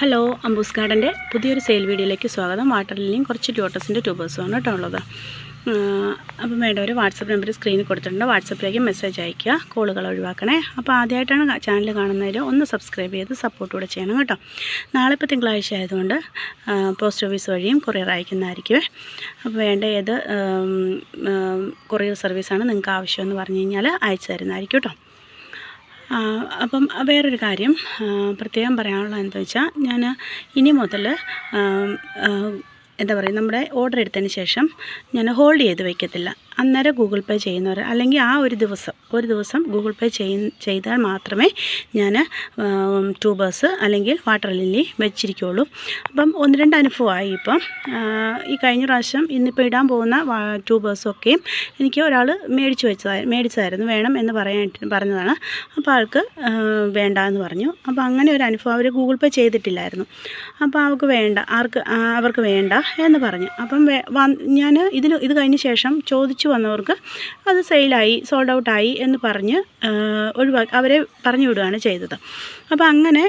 Hello അമ്പൂസ് ഗാർഡന്റെ പുതിയൊരു sale വീഡിയോയിലേക്ക് സ്വാഗതം. വാട്ടർ ലില്ലിയും കുറച്ച് ലോട്ടസിന്റെ ട്യൂബേഴ്സുമാണ് കേട്ടോ ഉള്ളത്. അപ്പം വേണ്ടവർ വാട്സപ്പ് നമ്പർ സ്ക്രീനിൽ കൊടുത്തിട്ടുണ്ട്. വാട്സപ്പിലേക്ക് മെസ്സേജ് അയയ്ക്കുക കോളുകൾ ഒഴിവാക്കണേ. അപ്പോൾ ആദ്യമായിട്ടാണ് ചാനൽ കാണുന്നതിൽ ഒന്ന് സബ്സ്ക്രൈബ് ചെയ്ത് സപ്പോർട്ട് കൂടെ ചെയ്യണം കേട്ടോ. നാളെ ഇപ്പോൾ തിങ്കളാഴ്ച ആയതുകൊണ്ട് പോസ്റ്റ് ഓഫീസ് വഴിയും കൊറിയർ അയക്കുന്നതായിരിക്കുമേ അപ്പോൾ വേണ്ട ഏത് കൊറിയർ സർവീസാണ് നിങ്ങൾക്ക് ആവശ്യമെന്ന് പറഞ്ഞു കഴിഞ്ഞാൽ അയച്ചു തരുന്നതായിരിക്കും കേട്ടോ. അപ്പം വേറൊരു കാര്യം പ്രത്യേകം പറയാനുള്ളത് എന്താ വെച്ചാൽ ഞാൻ ഇനി മുതൽ എന്താ പറയുക നമ്മുടെ ഓർഡർ എടുത്തതിന് ശേഷം ഞാൻ ഹോൾഡ് ചെയ്ത് വയ്ക്കത്തില്ല അന്നേരം ഗൂഗിൾ പേ ചെയ്യുന്നവർ അല്ലെങ്കിൽ ആ ഒരു ദിവസം ഒരു ദിവസം ഗൂഗിൾ പേ ചെയ് ചെയ്താൽ മാത്രമേ ഞാൻ ട്യൂബേഴ്സ് അല്ലെങ്കിൽ വാട്ടർ ലില്ലി വെച്ചിരിക്കുകയുള്ളൂ അപ്പം ഒന്ന് രണ്ട് അനുഭവമായി ഇപ്പം. ഈ കഴിഞ്ഞ പ്രാവശ്യം ഇന്നിപ്പോൾ ഇടാൻ പോകുന്ന ട്യൂബേഴ്സൊക്കെയും എനിക്ക് ഒരാൾ മേടിച്ച് വെച്ചതായി മേടിച്ചതായിരുന്നു. വേണം എന്ന് പറയാൻ പറഞ്ഞതാണ്. അപ്പോൾ ആൾക്ക് വേണ്ട എന്ന് പറഞ്ഞു. അപ്പോൾ അങ്ങനെ ഒരു അനുഭവം അവർ ഗൂഗിൾ പേ ചെയ്തിട്ടില്ലായിരുന്നു. അപ്പോൾ അവർക്ക് വേണ്ട ആർക്ക് അവർക്ക് വേണ്ട എന്ന് പറഞ്ഞു. അപ്പം ഞാൻ ഇതിൽ ഇത് കഴിഞ്ഞ ശേഷം ചോദിച്ചു വന്നവർക്ക് അത് സെയിലായി സോൾഡ് ഔട്ടായി എന്ന് പറഞ്ഞ് ഒഴിവാക്കി അവരെ പറഞ്ഞു വിടുകയാണ് ചെയ്തത്. അപ്പോൾ അങ്ങനെ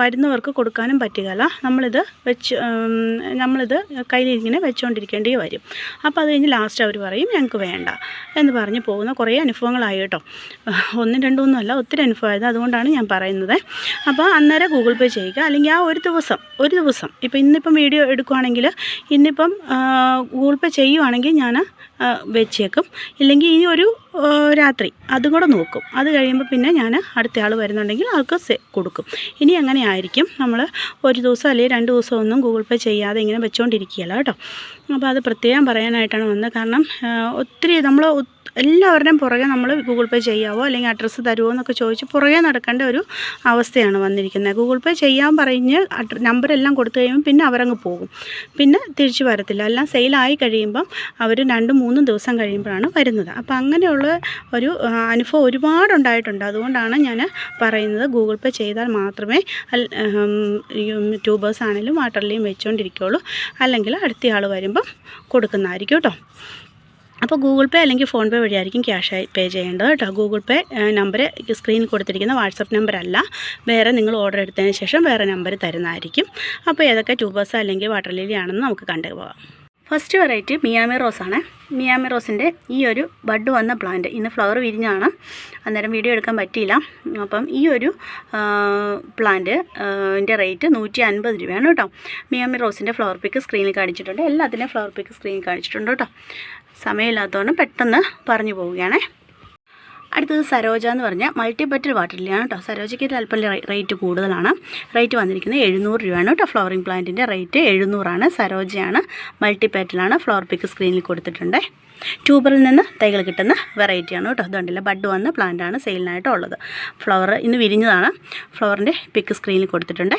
വരുന്നവർക്ക് കൊടുക്കാനും പറ്റുകയില്ല. നമ്മളിത് വെച്ച് നമ്മളിത് കയ്യിലിങ്ങനെ വെച്ചുകൊണ്ടിരിക്കേണ്ടി വരും. അപ്പോൾ അത് കഴിഞ്ഞ് ലാസ്റ്റ് അവർ പറയും ഞങ്ങൾക്ക് വേണ്ട എന്ന് പറഞ്ഞ് പോകുന്ന കുറേ അനുഭവങ്ങളായി കേട്ടോ. ഒന്നും രണ്ടും ഒന്നും അല്ല ഒത്തിരി അനുഭവമായത് അതുകൊണ്ടാണ് ഞാൻ പറയുന്നത്. അപ്പോൾ അന്നേരം ഗൂഗിൾ പേ ചെയ്യുക. അല്ലെങ്കിൽ ആ ഒരു ദിവസം ഒരു ദിവസം. ഇപ്പോൾ ഇന്നിപ്പം വീഡിയോ എടുക്കുകയാണെങ്കിൽ ഇന്നിപ്പം ഗൂഗിൾ പേ ചെയ്യുവാണെങ്കിൽ ഞാൻ വെച്ചേക്കും. ഇല്ലെങ്കിൽ ഇനി ഒരു രാത്രി അതും കൂടെ നോക്കും. അത് കഴിയുമ്പോൾ പിന്നെ ഞാൻ അടുത്ത ആൾ വരുന്നുണ്ടെങ്കിൽ ആൾക്ക് കൊടുക്കും. ഇനി അങ്ങനെ ആയിരിക്കും. നമ്മൾ ഒരു ദിവസം അല്ലെങ്കിൽ രണ്ട് ദിവസം ഒന്നും ഗൂഗിൾ പേ ചെയ്യാതെ ഇങ്ങനെ വെച്ചുകൊണ്ടിരിക്കുകയല്ലോ കേട്ടോ. അപ്പോൾ അത് പ്രത്യേകം പറയാനായിട്ടാണ് വന്നത്. കാരണം ഒത്തിരി നമ്മൾ എല്ലാവരുടെയും പുറകെ നമ്മൾ ഗൂഗിൾ പേ ചെയ്യാവോ അല്ലെങ്കിൽ അഡ്രസ്സ് തരുമോ എന്നൊക്കെ ചോദിച്ച് പുറകെ നടക്കേണ്ട ഒരു അവസ്ഥയാണ് വന്നിരിക്കുന്നത്. ഗൂഗിൾ പേ ചെയ്യാൻ പറഞ്ഞ് അഡ്ര നമ്പരെല്ലാം കൊടുത്തു കഴിയുമ്പോൾ പിന്നെ അവരങ്ങ് പോകും. പിന്നെ തിരിച്ചു വരത്തില്ല. എല്ലാം സെയിലായി കഴിയുമ്പം അവർ രണ്ടും മൂന്നും ദിവസം കഴിയുമ്പോഴാണ് വരുന്നത്. അപ്പോൾ അങ്ങനെയുള്ള ഒരു അനുഭവം ഒരുപാടുണ്ടായിട്ടുണ്ട് അതുകൊണ്ടാണ് ഞാൻ പറയുന്നത് ഗൂഗിൾ പേ ചെയ്താൽ മാത്രമേ ട്യൂബേഴ്സ് ആണെങ്കിലും വാട്ടർലിയും വെച്ചുകൊണ്ടിരിക്കുകയുള്ളൂ അല്ലെങ്കിൽ അടുത്തയാൾ വരുമ്പം കൊടുക്കുന്നതായിരിക്കും കേട്ടോ. അപ്പോൾ ഗൂഗിൾ പേ അല്ലെങ്കിൽ ഫോൺ പേ വഴിയായിരിക്കും ക്യാഷ് പേ ചെയ്യേണ്ടത് കേട്ടോ. ഗൂഗിൾ പേ നമ്പർ സ്ക്രീനിൽ കൊടുത്തിരിക്കുന്ന വാട്സപ്പ് നമ്പർ അല്ല. വേറെ നിങ്ങൾ ഓർഡർ എടുത്തതിന് ശേഷം വേറെ നമ്പർ തരുന്നതായിരിക്കും. അപ്പോൾ ഏതൊക്കെ ട്യൂബേഴ്സ് അല്ലെങ്കിൽ വാട്ടർ ലില്ലി ആണെന്ന് നമുക്ക് കണ്ടു പോകാം. ഫസ്റ്റ് വെറൈറ്റി മിയാമി റോസാണ് മിയാമി റോസിന്റെ ഈ ഒരു ബഡ് വന്ന പ്ലാന്റ് ഇന്ന് ഫ്ലവർ വിരിഞ്ഞാണ്. അന്നേരം വീഡിയോ എടുക്കാൻ പറ്റിയില്ല. അപ്പം ഈ ഒരു പ്ലാന്റ് ന്റെ റേറ്റ് നൂറ്റി അൻപത് രൂപയാണ് കേട്ടോ. മിയാമി റോസിന്റെ ഫ്ലവർ പിക്ക് സ്ക്രീനിൽ കാണിച്ചിട്ടുണ്ട്. എല്ലാത്തിന്റെയും ഫ്ലവർ പിക്ക് സ്ക്രീനിൽ കാണിച്ചിട്ടുണ്ട് കേട്ടോ. സമയമില്ലാത്തതുകൊണ്ട് പെട്ടെന്ന് പറഞ്ഞു പോവുകയാണ്. അടുത്തത് സരോജ എന്ന് പറഞ്ഞാൽ മൾട്ടി ബെറ്റർ വാട്ടർ ലില്ലിയാണ് കേട്ടോ. സരോജയ്ക്ക് അല്പം റേറ്റ് കൂടുതലാണ്. റേറ്റ് വന്നിരിക്കുന്നത് എഴുന്നൂറ് രൂപയാണ് കേട്ടോ. ഫ്ലവറിംഗ് പ്ലാന്റിന്റെ റേറ്റ് എഴുന്നൂറാണ്. സരോജയാണ് മൾട്ടി മൾട്ടിപ്പറ്റലാണ് ഫ്ലവർ പിക്ക് സ്ക്രീനിൽ കൊടുത്തിട്ടുണ്ട്. ട്യൂബറിൽ നിന്ന് തൈകൾ കിട്ടുന്ന വെറൈറ്റിയാണ് കേട്ടോ. അതുകൊണ്ടില്ല ബഡ് വന്ന പ്ലാന്റാണ് സെയിലിനായിട്ടുള്ളത് ഫ്ലവർ ഇന്ന് വിരിഞ്ഞതാണ്. ഫ്ലവറിന്റെ പിക്ക് സ്ക്രീനിൽ കൊടുത്തിട്ടുണ്ട്.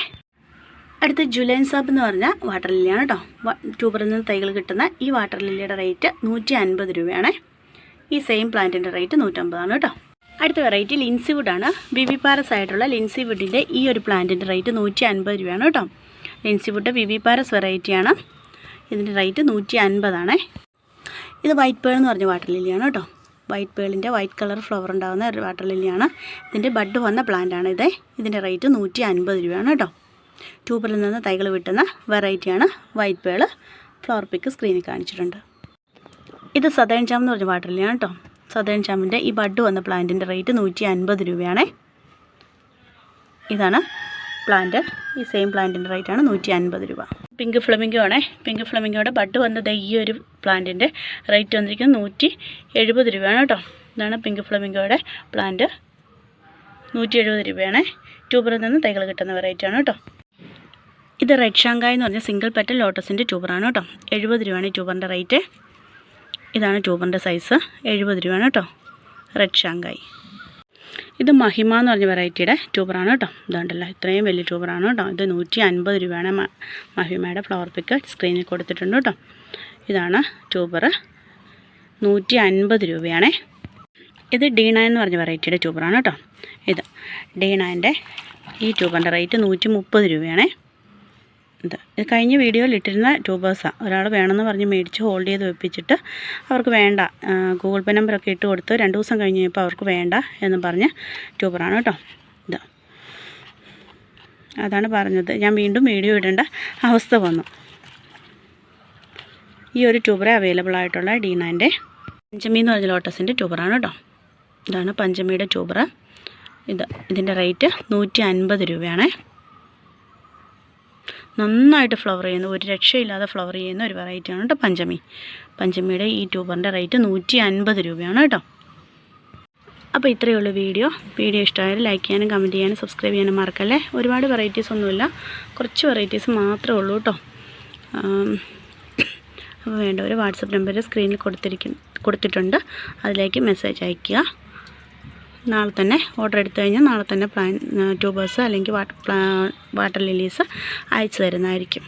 അടുത്ത് ജുലൈൻ സാബ് എന്ന് പറഞ്ഞ വാട്ടർ ലില്ലിയാണ് കേട്ടോ ട്യൂബറിൽ നിന്ന് തൈകൾ കിട്ടുന്ന ഈ വാട്ടർ ലില്ലിയുടെ റേറ്റ് നൂറ്റി അൻപത് രൂപയാണ്. ഈ സെയിം പ്ലാന്റിന്റെ റേറ്റ് നൂറ്റമ്പതാണ് കേട്ടോ അടുത്ത വെറൈറ്റി ലിൻസി വുഡാണ് പാരസ് ആയിട്ടുള്ള ലിൻസി വുഡിന്റെ ഈ ഒരു പ്ലാന്റിന്റെ റേറ്റ് നൂറ്റി അൻപത് രൂപയാണ് കേട്ടോ ലിൻസി വുഡ് പാരസ് വെറൈറ്റിയാണ് ഇതിന്റെ റേറ്റ് നൂറ്റി അൻപതാണേ ഇത് വൈറ്റ് പേൾ എന്ന് പറഞ്ഞ വാട്ടർ ലില്ലിയാണ് കേട്ടോ വൈറ്റ് പേളിന്റെ വൈറ്റ് കളർ ഫ്ലവർ ഉണ്ടാകുന്ന ഒരു വാട്ടർ ലില്ലിയാണ്. ഇതിന്റെ ബഡ് വന്ന പ്ലാന്റാണ് ഇത്. ഇതിന്റെ റേറ്റ് നൂറ്റി അൻപത് രൂപയാണ് കേട്ടോ ട്യൂബറിൽ നിന്ന് തൈകൾ വിട്ടുന്ന വെറൈറ്റിയാണ് വൈറ്റ് പേൾ ഫ്ലവർ പിക്ക് സ്ക്രീനിൽ കാണിച്ചിട്ടുണ്ട്. ഇത് സതേൺ ചാം എന്ന് പറഞ്ഞ വാട്ടർ ലില്ലിയാണ് കേട്ടോ സതേൺ ചാമിന്റെ ഈ ബഡ് വന്ന പ്ലാന്റിന്റെ റേറ്റ് നൂറ്റി അൻപത് രൂപയാണേ. ഇതാണ് പ്ലാന്റ് ഈ സെയിം പ്ലാന്റിന്റെ റേറ്റാണ് നൂറ്റി അൻപത് രൂപ. പിങ്ക് ഫ്ലമിംഗോ ആണേ. പിങ്ക് ഫ്ലമിംഗോയുടെ ബഡ് വന്നത് ഈ ഒരു പ്ലാന്റിന്റെ റേറ്റ് വന്നിരിക്കുന്നത് നൂറ്റി എഴുപത് രൂപയാണ് കേട്ടോ ഇതാണ് പിങ്ക് ഫ്ലമിംഗോയുടെ പ്ലാന്റ് നൂറ്റി എഴുപത് രൂപയാണ്. ട്യൂബറിൽ നിന്ന് തൈകൾ കിട്ടുന്ന വെറൈറ്റിയാണ് കേട്ടോ ഇത് റെഡ് ഷാങ്കായ് എന്ന് പറഞ്ഞ സിംഗിൾ പെറ്റൽ ലോട്ടസിന്റെ ട്യൂബറാണ് കേട്ടോ എഴുപത് രൂപയാണ് ട്യൂബറിന്റെ റേറ്റ് ഇതാണ് ട്യൂബറിന്റെ സൈസ് എഴുപത് രൂപയാണ് കേട്ടോ റെഡ് ഷാങ്കായ്. ഇത് മഹിമ എന്ന് പറഞ്ഞ വെറൈറ്റിയുടെ ട്യൂബറാണ് കേട്ടോ ഇതുണ്ടല്ലോ ഇത്രയും വലിയ ട്യൂബറാണ് കേട്ടോ ഇത് നൂറ്റി അൻപത് രൂപയാണ് മഹിമയുടെ ഫ്ലവർ പിക്ക് സ്ക്രീനിൽ കൊടുത്തിട്ടുണ്ട് കേട്ടോ ഇതാണ് ട്യൂബർ നൂറ്റി അൻപത് രൂപയാണേ. ഇത് ഡി നയൻ എന്ന് പറഞ്ഞ വെറൈറ്റിയുടെ ട്യൂബറാണ് കേട്ടോ ഇത് ഡി നയന്റെ ഈ ട്യൂബറിന്റെ റേറ്റ് നൂറ്റി മുപ്പത് രൂപയാണേ. കഴിഞ്ഞ വീഡിയോയിൽ ഇട്ടിരുന്ന ട്യൂബേഴ്സാണ് ഒരാൾ വേണമെന്ന് പറഞ്ഞ് മേടിച്ച് ഹോൾഡ് ചെയ്ത് വെപ്പിച്ചിട്ട് അവർക്ക് വേണ്ട. ഗൂഗിൾ പേ നമ്പറൊക്കെ ഇട്ട് കൊടുത്ത് രണ്ട് ദിവസം കഴിഞ്ഞ് കഴിഞ്ഞപ്പോൾ അവർക്ക് വേണ്ട എന്ന് പറഞ്ഞ് ട്യൂബറാണ് കേട്ടോ. ഇത്. അതാണ് പറഞ്ഞത്. ഞാൻ വീണ്ടും വീഡിയോ ഇടേണ്ട അവസ്ഥ വന്നു. ഈ ഒരു ട്യൂബറെ അവൈലബിൾ ആയിട്ടുള്ള ഡി നയന്റെ പഞ്ചമി എന്ന് പറഞ്ഞ ലോട്ടസിന്റെ ട്യൂബറാണ് കേട്ടോ. ഇതാണ് പഞ്ചമിയുടെ ട്യൂബർ ഇത് ഇതിന്റെ റേറ്റ് നൂറ്റി അൻപത് രൂപയാണേ. നന്നായിട്ട് ഫ്ലവർ ചെയ്യുന്ന ഒരു രക്ഷയില്ലാതെ ഫ്ലവർ ചെയ്യുന്ന ഒരു വെറൈറ്റിയാണ് കേട്ടോ പഞ്ചമി. പഞ്ചമിയുടെ ഈ ട്യൂബറിന്റെ റേറ്റ് നൂറ്റി അൻപത് രൂപയാണ് കേട്ടോ. അപ്പോൾ ഇത്രയേ ഉള്ളൂ വീഡിയോ വീഡിയോ ഇഷ്ടമായാലും ലൈക്ക് ചെയ്യാനും കമന്റ് ചെയ്യാനും സബ്സ്ക്രൈബ് ചെയ്യാനും മറക്കല്ലേ? ഒരുപാട് വെറൈറ്റീസ് ഒന്നുമില്ല. കുറച്ച് വെറൈറ്റീസ് മാത്രമേ ഉള്ളൂ കേട്ടോ. അപ്പോൾ വേണ്ട ഒരു വാട്സപ്പ് നമ്പർ സ്ക്രീനിൽ കൊടുത്തിരിക്കും കൊടുത്തിട്ടുണ്ട്. അതിലേക്ക് മെസ്സേജ് അയയ്ക്കുക. നാളെ തന്നെ ഓർഡർ എടുത്തു കഴിഞ്ഞാൽ നാളെ തന്നെ പ്ലാൻ ട്യൂബേഴ്സ് അല്ലെങ്കിൽ വാട്ടർ ലില്ലീസ് ലിലീസ് അയച്ചു തരുന്നതായിരിക്കും.